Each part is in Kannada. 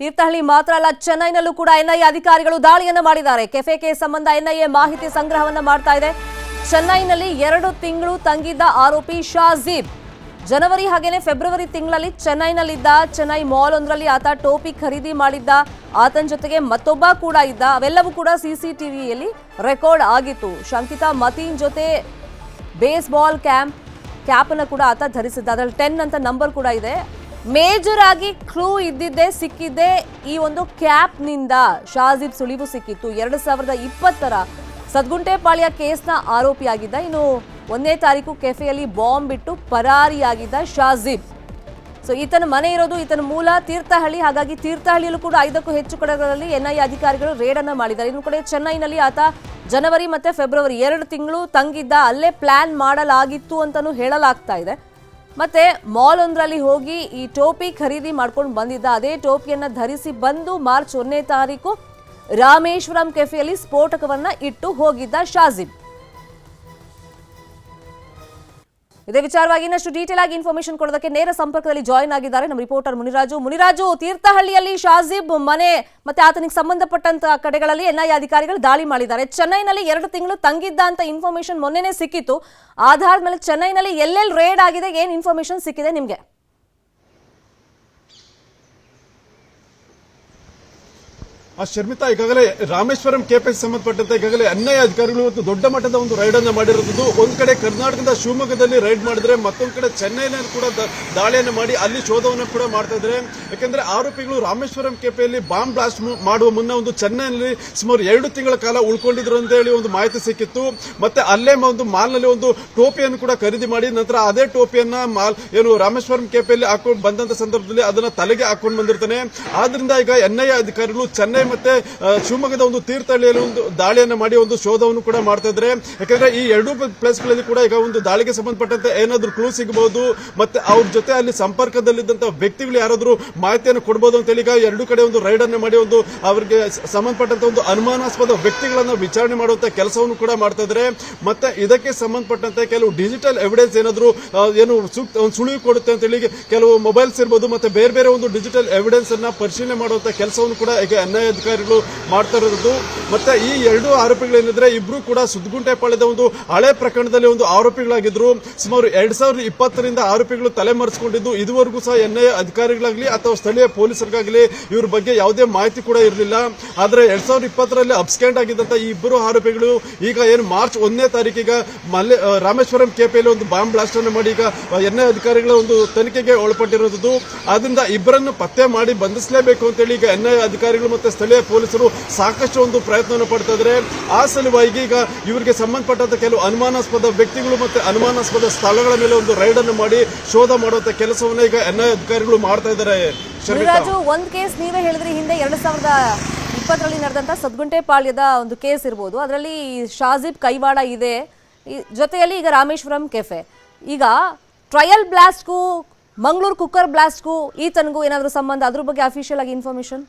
ತೀರ್ಥಹಳ್ಳಿ ಮಾತ್ರ ಅಲ್ಲ, ಚೆನ್ನೈನಲ್ಲೂ ಕೂಡ ಎನ್ಐಎ ಅಧಿಕಾರಿಗಳು ದಾಳಿಯನ್ನು ಮಾಡಿದ್ದಾರೆ. ಕೆಫೆ ಸಂಬಂಧ ಎನ್ಐಎ ಮಾಹಿತಿ ಸಂಗ್ರಹವನ್ನು ಮಾಡ್ತಾ ಇದೆ. ಚೆನ್ನೈನಲ್ಲಿ ಎರಡು ತಿಂಗಳು ತಂಗಿದ್ದ ಆರೋಪಿ ಶಾಜೀಬ್ ಜನವರಿ ಹಾಗೇನೆ ಫೆಬ್ರವರಿ ತಿಂಗಳಲ್ಲಿ ಚೆನ್ನೈನಲ್ಲಿದ್ದ, ಚೆನ್ನೈ ಮಾಲ್ ಒಂದರಲ್ಲಿ ಆತ ಟೋಪಿ ಖರೀದಿ ಮಾಡಿದ್ದ, ಆತನ ಜೊತೆಗೆ ಮತ್ತೊಬ್ಬ ಕೂಡ ಇದ್ದ, ಅವೆಲ್ಲವೂ ಕೂಡ ಸಿಸಿಟಿವಿಯಲ್ಲಿ ರೆಕಾರ್ಡ್ ಆಗಿತ್ತು. ಶಂಕಿತಾ ಮತೀನ್ ಜೊತೆ ಬೇಸ್ಬಾಲ್ ಕ್ಯಾಂಪ್ ಕ್ಯಾಪ್ ಅನ್ನು ಕೂಡ ಆತ ಧರಿಸಿದ್ದ. ಅದರಲ್ಲಿ ಟೆನ್ ಅಂತ ನಂಬರ್ ಕೂಡ ಇದೆ. ಮೇಜರ್ ಆಗಿ ಕ್ಲೂ ಇದ್ದಿದ್ದೆ, ಸಿಕ್ಕಿದ್ದೆ ಈ ಒಂದು ಕ್ಯಾಪ್ನಿಂದ ಶಾಜಿಬ್ ಸುಳಿವು ಸಿಕ್ಕಿತ್ತು. ಎರಡು ಸಾವಿರದ ಇಪ್ಪತ್ತರ ಸದ್ಗುಂಟೆಪಾಳ್ಯ ಕೇಸ್ನ ಆರೋಪಿಯಾಗಿದ್ದ, ಇನ್ನು ಒಂದನೇ ತಾರೀಕು ಕೆಫೆಯಲ್ಲಿ ಬಾಂಬ್ ಬಿಟ್ಟು ಪರಾರಿಯಾಗಿದ್ದ ಶಾಜಿಬ್ ಸೊ ಈತನ ಮನೆ ಇರೋದು ಈತನ ಮೂಲ ತೀರ್ಥಹಳ್ಳಿ. ಹಾಗಾಗಿ ತೀರ್ಥಹಳ್ಳಿಯಲ್ಲೂ ಕೂಡ ಐದಕ್ಕೂ ಹೆಚ್ಚು ಕಡೆಗಳಲ್ಲಿ ಎನ್ಐ ಅಧಿಕಾರಿಗಳು ರೇಡ್ ಅನ್ನು ಮಾಡಿದ್ದಾರೆ. ಇನ್ನು ಕಡೆ ಚೆನ್ನೈನಲ್ಲಿ ಆತ ಜನವರಿ ಮತ್ತೆ ಫೆಬ್ರವರಿ ಎರಡು ತಿಂಗಳು ತಂಗಿದ್ದ, ಅಲ್ಲೇ ಪ್ಲಾನ್ ಮಾಡಲಾಗಿತ್ತು ಅಂತಲೂ ಹೇಳಲಾಗ್ತಾ ಇದೆ. ಮತ್ತೆ ಮಾಲ್ ಒಂದರಲ್ಲಿ ಹೋಗಿ ಈ ಟೋಪಿ ಖರೀದಿ ಮಾಡ್ಕೊಂಡು ಬಂದಿದ್ದ ಅದೇ ಟೋಪಿಯನ್ನ ಧರಿಸಿ ಬಂದು ಮಾರ್ಚ್ ಒಂದನೇ ತಾರೀಕು ರಾಮೇಶ್ವರಂ ಕೆಫೆಯಲ್ಲಿ ಸ್ಫೋಟಕವನ್ನ ಇಟ್ಟು ಹೋಗಿದ್ದ ಶಾಜಿಬ್. ಇದೇ ವಿಚಾರವಾಗಿ ಇನ್ನಷ್ಟು ಡೀಟೇಲ್ ಆಗಿ ಇನ್ಫಾರ್ಮೇಶನ್ ಕೊಡೋದಕ್ಕೆ ನೇರ ಸಂಪರ್ಕದಲ್ಲಿ ಜಾಯಿನ್ ಆಗಿದ್ದಾರೆ ನಮ್ಮ ರಿಪೋರ್ಟರ್ ಮುನಿರಾಜು. ಮುನಿರಾಜು, ತೀರ್ಥಹಳ್ಳಿಯಲ್ಲಿ ಶಾಜಿಬ್ ಮನೆ ಮತ್ತೆ ಆತನಿಗೆ ಸಂಬಂಧಪಟ್ಟಂತ ಕಡೆಗಳಲ್ಲಿ ಎನ್ಐಎ ಅಧಿಕಾರಿಗಳು ದಾಳಿ ಮಾಡಿದ್ದಾರೆ. ಚೆನ್ನೈನಲ್ಲಿ ಎರಡು ತಿಂಗಳು ತಂಗಿದ್ದ ಅಂತ ಇನ್ಫಾರ್ಮೇಶನ್ ಮೊನ್ನೆನೇ ಸಿಕ್ಕಿತ್ತು. ಆಧಾರದ ಮೇಲೆ ಚೆನ್ನೈನಲ್ಲಿ ಎಲ್ಲೆಲ್ಲಿ ರೇಡ್ ಆಗಿದೆ, ಏನು ಇನ್ಫಾರ್ಮೇಶನ್ ಸಿಕ್ಕಿದೆ ನಿಮ್ಗೆ? ಆ ಶರ್ಮಿತಾ ಈಗಾಗಲೇ ರಾಮೇಶ್ವರಂ ಕೆಪಿ ಸಂಬಂಧಪಟ್ಟಂತೆ ಈಗಾಗಲೇ ಅನ್ಯಾಯ ಅಧಿಕಾರಿಗಳು ಇವತ್ತು ದೊಡ್ಡ ಮಟ್ಟದ ಒಂದು ರೈಡ್ ಅನ್ನು ಮಾಡಿರುವುದು. ಒಂದ್ ಕಡೆ ಕರ್ನಾಟಕದ ಶಿವಮೊಗ್ಗದಲ್ಲಿ ರೈಡ್ ಮಾಡಿದ್ರೆ ಮತ್ತೊಂದ್ ಕಡೆ ಚೆನ್ನೈನಲ್ಲಿ ಕೂಡ ದಾಳಿಯನ್ನು ಮಾಡಿ ಅಲ್ಲಿ ಶೋಧವನ್ನು ಕೂಡ ಮಾಡ್ತಾ ಇದ್ರೆ. ಯಾಕಂದ್ರೆ ಆರೋಪಿಗಳು ರಾಮೇಶ್ವರಂ ಕೆಪೆಯಲ್ಲಿ ಬಾಂಬ್ ಬ್ಲಾಸ್ಟ್ ಮಾಡುವ ಮುನ್ನ ಒಂದು ಚೆನ್ನೈನಲ್ಲಿ ಸುಮಾರು ಎರಡು ತಿಂಗಳ ಕಾಲ ಉಳ್ಕೊಂಡಿದ್ರು ಅಂತ ಹೇಳಿ ಒಂದು ಮಾಹಿತಿ ಸಿಕ್ಕಿತ್ತು. ಮತ್ತೆ ಅಲ್ಲೇ ಒಂದು ಮಾಲ್ನಲ್ಲಿ ಒಂದು ಟೋಪಿಯನ್ನು ಕೂಡ ಖರೀದಿ ಮಾಡಿ, ನಂತರ ಅದೇ ಟೋಪಿಯನ್ನ ಮಾಲ್, ಏನು ರಾಮೇಶ್ವರಂ ಕೆಪೆಯಲ್ಲಿ ಹಾಕೊಂಡು ಬಂದಂತ ಸಂದರ್ಭದಲ್ಲಿ ಅದನ್ನ ತಲೆಗೆ ಹಾಕೊಂಡು ಬಂದಿರ್ತಾನೆ. ಆದ್ರಿಂದ ಈಗ ಎನ್ಐಎ ಅಧಿಕಾರಿಗಳು ಚೆನ್ನೈ ಮತ್ತೆ ಶಿವಮೊಗ್ಗದ ಒಂದು ತೀರ್ಥಹಳ್ಳಿಯಲ್ಲಿ ಒಂದು ದಾಳಿಯನ್ನು ಮಾಡಿ ಒಂದು ಶೋಧವನ್ನು ಕೂಡ ಮಾಡ್ತಾ ಇದ್ರೆ. ಯಾಕಂದ್ರೆ ಈ ಎರಡೂ ಪ್ಲೇಸ್ಗಳಲ್ಲಿ ಕೂಡ ಈಗ ಒಂದು ದಾಳಿಗೆ ಸಂಬಂಧಪಟ್ಟಂತೆ ಏನಾದ್ರೂ ಕ್ಲೂ ಸಿಗಬಹುದು ಮತ್ತೆ ಅವ್ರ ಜೊತೆ ಅಲ್ಲಿ ಸಂಪರ್ಕದಲ್ಲಿದ್ದಂತಹ ವ್ಯಕ್ತಿಗಳು ಯಾರಾದ್ರೂ ಮಾಹಿತಿಯನ್ನು ಕೊಡಬಹುದು ಅಂತ ಹೇಳಿ ಈಗ ಎರಡು ಕಡೆ ಒಂದು ರೈಡ್ ಅನ್ನು ಮಾಡಿ ಒಂದು ಅವರಿಗೆ ಸಂಬಂಧಪಟ್ಟಂತ ಒಂದು ಅನುಮಾನಾಸ್ಪದ ವ್ಯಕ್ತಿಗಳನ್ನ ವಿಚಾರಣೆ ಮಾಡುವಂತ ಕೆಲಸವನ್ನು ಕೂಡ ಮಾಡ್ತಾ ಇದ್ರೆ. ಮತ್ತೆ ಇದಕ್ಕೆ ಸಂಬಂಧಪಟ್ಟಂತೆ ಕೆಲವು ಡಿಜಿಟಲ್ ಎವಿಡೆನ್ಸ್ ಏನಾದ್ರು ಏನು ಸುಳಿವು ಕೊಡುತ್ತೆ ಅಂತ ಹೇಳಿ ಕೆಲವು ಮೊಬೈಲ್ಸ್ ಇರ್ಬೋದು. ಮತ್ತೆ ಬೇರೆ ಬೇರೆ ಒಂದು ಡಿಜಿಟಲ್ ಎವಿಡೆನ್ಸ್ ಅನ್ನ ಪರಿಶೀಲನೆ ಮಾಡುವಂತ ಕೆಲಸವನ್ನು ಕೂಡ ಈಗ ಎನ್ಐಎ ಅಧಿಕಾರಿಗಳು ಮಾಡ್ತಾ ಇರೋದು. ಮತ್ತೆ ಈ ಎರಡು ಆರೋಪಿಗಳೇನಿದ್ರೆ ಇಬ್ರು ಕೂಡ ಸುದ್ಗುಂಟೆಪಾಳ್ಯದ ಒಂದು ಹಳೆ ಪ್ರಕರಣದಲ್ಲಿ ಒಂದು ಆರೋಪಿಗಳಾಗಿದ್ರು. ಸುಮಾರು ಎರಡ್ ಸಾವಿರದ ಇಪ್ಪತ್ತರಿಂದ ಆರೋಪಿಗಳು ತಲೆಮರೆಸಿಕೊಂಡಿದ್ದು. ಇದುವರೆಗೂ ಸಹ ಎನ್ಐಎ ಅಧಿಕಾರಿಗಳಾಗಲಿ ಅಥವಾ ಸ್ಥಳೀಯ ಪೊಲೀಸರಿಗಾಗಲಿ ಇವ್ರ ಬಗ್ಗೆ ಯಾವುದೇ ಮಾಹಿತಿ ಕೂಡ ಇರಲಿಲ್ಲ. ಆದ್ರೆ ಎರಡ್ ಸಾವಿರದ ಇಪ್ಪತ್ತರಲ್ಲಿ ಅಬ್ಸ್ಕ್ಯಾಂಡ್ ಆಗಿದ್ದಂತ ಈ ಇಬ್ಬರು ಆರೋಪಿಗಳು ಈಗ ಏನು ಮಾರ್ಚ್ ಒಂದನೇ ತಾರೀಕಿಗ ಮಲ್ಲೆ ರಾಮೇಶ್ವರಂ ಕೆಪಿಯಲ್ಲಿ ಒಂದು ಬಾಂಬ್ ಬ್ಲಾಸ್ಟ್ ಅನ್ನು ಮಾಡಿ ಈಗ ಎನ್ ಐ ಅಧಿಕಾರಿಗಳ ಒಂದು ತನಿಖೆಗೆ ಒಳಪಟ್ಟಿರೋದು. ಆದ್ರಿಂದ ಇಬ್ಬರನ್ನು ಪತ್ತೆ ಮಾಡಿ ಬಂಧಿಸಲೇಬೇಕು ಅಂತೇಳಿ ಈಗ ಎನ್ಐ ಅಧಿಕಾರಿಗಳು ಮತ್ತೆ ಸ್ಥಳೀಯ ಪೊಲೀಸರು ಸಾಕಷ್ಟು ಒಂದು ಪ್ರಯತ್ನವನ್ನು ಪಡ್ತಾ ಇದ್ದಾರೆ. ಆ ಸಲುವಾಗಿ ಈಗ ಇವರಿಗೆ ಸಂಬಂಧಪಟ್ಟಂತ ಕೆಲವು ಅನುಮಾನಾಸ್ಪದ ವ್ಯಕ್ತಿಗಳು ಮತ್ತೆ ಅನುಮಾನಾಸ್ಪದ ಸ್ಥಳಗಳ ಮೇಲೆ ಒಂದು ರೈಡ್ ಅನ್ನು ಮಾಡಿ ಶೋಧ ಮಾಡುವಂತ ಕೆಲಸವನ್ನ ಈಗ ಎನ್ಐ ಅಧಿಕಾರಿಗಳು ಮಾಡ್ತಾ ಇದ್ದಾರೆ. ಒಂದ್ ಕೇಸ್ ನೀವೇ ಹೇಳಿದ್ರಿ, ಹಿಂದೆ ಎರಡ್ ಸಾವಿರದ ಇಪ್ಪತ್ತರಲ್ಲಿ ನಡೆದಂತ ಸದ್ಗುಂಟೆಪಾಳ್ಯದ ಒಂದು ಕೇಸ್ ಇರ್ಬೋದು. ಅದರಲ್ಲಿ ಶಾಜಿಬ್ ಕೈವಾಡ ಇದೆ. ಜೊತೆಯಲ್ಲಿ ಈಗ ರಾಮೇಶ್ವರಂ ಕೆಫೆ. ಈಗ ಟ್ರಯಲ್ ಬ್ಲಾಸ್ಟ್ಗೂ, ಮಂಗಳೂರು ಕುಕ್ಕರ್ ಬ್ಲಾಸ್ಟ್ಗೂ, ಈತನಿಗೂ ಏನಾದರೂ ಸಂಬಂಧ? ಅದ್ರ ಬಗ್ಗೆ ಅಫಿಷಿಯಲ್ ಆಗಿ ಇನ್ಫಾರ್ಮೇಶನ್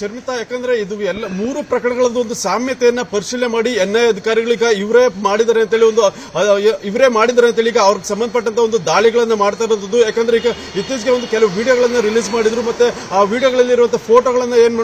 ಶರ್ಮಿತಾ, ಯಾಕಂದ್ರೆ ಇದು ಎಲ್ಲ ಮೂರು ಪ್ರಕರಣಗಳದ್ದು ಒಂದು ಸಾಮ್ಯತೆಯನ್ನ ಪರಿಶೀಲನೆ ಮಾಡಿ ಎನ್ಐ ಅಧಿಕಾರಿಗಳಿಗೆ ಇವರೇ ಮಾಡಿದ್ದಾರೆ ಅಂತೇಳಿ ಒಂದು ಇವರೇ ಮಾಡಿದ್ದಾರೆ ಅಂತೇಳಿ ಈಗ ಅವ್ರಿಗೆ ಸಂಬಂಧಪಟ್ಟಂತ ಒಂದು ದಾಳಿಗಳನ್ನ ಮಾಡ್ತಾ ಇರೋದು ಯಾಕಂದ್ರೆ ಈಗ ಇತ್ತೀಚೆಗೆ ಒಂದು ಕೆಲವು ವಿಡಿಯೋಗಳನ್ನ ರಿಲೀಸ್ ಮಾಡಿದ್ರು ಮತ್ತೆ ಆ ವಿಡಿಯೋಗಳಲ್ಲಿ ಇರುವಂತಹ ಫೋಟೋಗಳನ್ನ ಏನ್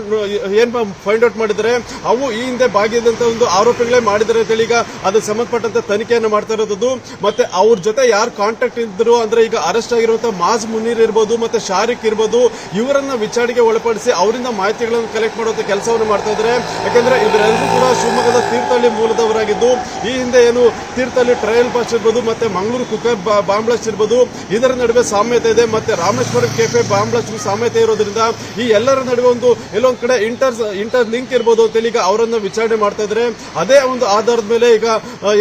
ಏನ್ ಫೈಂಡ್ ಔಟ್ ಮಾಡಿದರೆ ಅವು ಈ ಹಿಂದೆ ಭಾಗಿಯಾದಂತ ಒಂದು ಆರೋಪಿಗಳೇ ಮಾಡಿದ್ದಾರೆ ಅಂತೇಳಿ ಈಗ ಅದಕ್ಕೆ ಸಂಬಂಧಪಟ್ಟಂತ ತನಿಖೆಯನ್ನು ಮಾಡ್ತಾ ಇರೋದು ಮತ್ತೆ ಅವ್ರ ಜೊತೆ ಯಾರು ಕಾಂಟ್ಯಾಕ್ಟ್ ಇದ್ರು, ಅಂದ್ರೆ ಈಗ ಅರೆಸ್ಟ್ ಆಗಿರುವಂತಹ ಮಾಜ್ ಮುನೀರ್ ಇರ್ಬೋದು, ಮತ್ತೆ ಶಾರಿಕ್ ಇರ್ಬೋದು, ಇವರನ್ನ ವಿಚಾರಣೆಗೆ ಒಳಪಡಿಸಿ ಅವರಿಂದ ಮಾಹಿತಿಗಳನ್ನು ಕಲೆಕ್ಟ್ ಮಾಡುವಂತ ಕೆಲಸವನ್ನು ಮಾಡ್ತಾ ಇದ್ದಾರೆ. ಯಾಕಂದ್ರೆ ಇವರೆಲ್ಲರೂ ಕೂಡ ಶಿವಮೊಗ್ಗದ ತೀರ್ಥಹಳ್ಳಿ ಮೂಲದವರಾಗಿದ್ದು ಈ ಹಿಂದೆ ಏನು ತೀರ್ಥಹಳ್ಳಿ ಟ್ರಯಲ್ ಬಾಸ್ ಇರ್ಬೋದು ಮತ್ತೆ ಮಂಗಳೂರು ಕುಕ್ಕರ್ ಬಾಂಬ್ ಬ್ಲಾಸ್ಟ್ ಇರ್ಬೋದು ಇದರ ನಡುವೆ ಸಾಮ್ಯತೆ ಇದೆ ಮತ್ತೆ ರಾಮೇಶ್ವರ ಕೆಫೆ ಬಾಂಬ್ ಸಾಮ್ಯತೆ ಇರೋದ್ರಿಂದ ಈ ಎಲ್ಲರ ನಡುವೆ ಒಂದು ಎಲ್ಲೊಂದ್ ಕಡೆ ಇಂಟರ್ ಇಂಟರ್ ಲಿಂಕ್ ಇರ್ಬೋದು ಅಂತೇಳಿ ಈಗ ಅವರನ್ನ ವಿಚಾರಣೆ ಮಾಡ್ತಾ ಇದ್ದಾರೆ. ಅದೇ ಒಂದು ಆಧಾರದ ಮೇಲೆ ಈಗ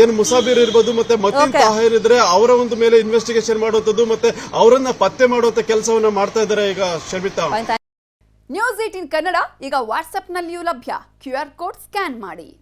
ಏನು ಮುಸಾಬಿರ್ ಇರ್ಬೋದು ಮತ್ತೆ ಮತೀನ್. ತಾಹಿರ್ ಇದ್ರೆ ಅವರ ಒಂದು ಮೇಲೆ ಇನ್ವೆಸ್ಟಿಗೇಷನ್ ಮಾಡುವಂಥದ್ದು ಮತ್ತೆ ಅವರನ್ನ ಪತ್ತೆ ಮಾಡುವಂತ ಕೆಲಸವನ್ನ ಮಾಡ್ತಾ ಇದ್ದಾರೆ ಈಗ ಶರ್ಮಿತಾ ನ್ಯೂಸ್ ಏಟಿನ್ ಕನ್ನಡ ಈಗ ವಾಟ್ಸ್ಆಪ್ನಲ್ಲಿಯೂ ಲಭ್ಯ. ಕ್ಯೂ ಆರ್ ಕೋಡ್ ಸ್ಕ್ಯಾನ್ ಮಾಡಿ.